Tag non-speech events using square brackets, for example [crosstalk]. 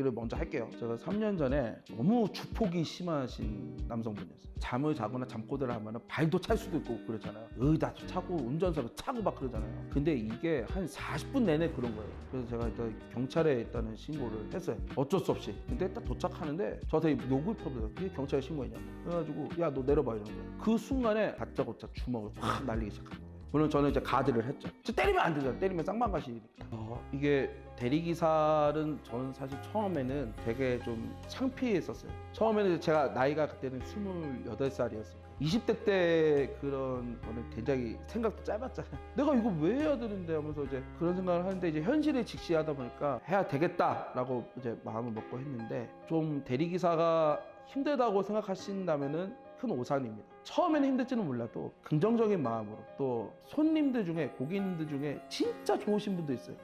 얘기를 먼저 할게요. 제가 3년 전에 너무 주폭이 심하신 남성분이었어요. 잠을 자거나 잠꼬대를 하면 발도 찰 수도 있고 그렇잖아요. 의다 차고 운전석을 차고 막 그러잖아요. 근데 이게 한 40분 내내 그런 거예요. 그래서 제가 일단 경찰에 일단은 신고를 했어요. 어쩔 수 없이. 근데 딱 도착하는데 저한테 욕을 퍼부어요. 그게 경찰에 신고했냐고. 그래가지고 야 너 내려봐 이런 거예요. 그 순간에 다짜고짜 주먹을 확 날리기 시작합니다. 물론 저는 이제 가드를 했죠. 저 때리면 안 되잖아. 때리면 쌍방가시니까. 어, 이게 대리기사는 저는 사실 처음에는 되게 좀 창피했었어요. 처음에는 제가 나이가 그때는 28살이었어요. 20대 때 그런 거는 굉장히 생각도 짧았잖아요. [laughs] 내가 이거 왜 해야 되는데 하면서 이제 그런 생각을 하는데 이제 현실에 직시하다 보니까 해야 되겠다라고 이제 마음을 먹고 했는데 좀 대리기사가 힘들다고 생각하신다면은 큰 오산입니다. 처음에는 힘들지는 몰라도 긍정적인 마음으로 또 손님들 중에 고객님들 중에 진짜 좋으신 분도 있어요.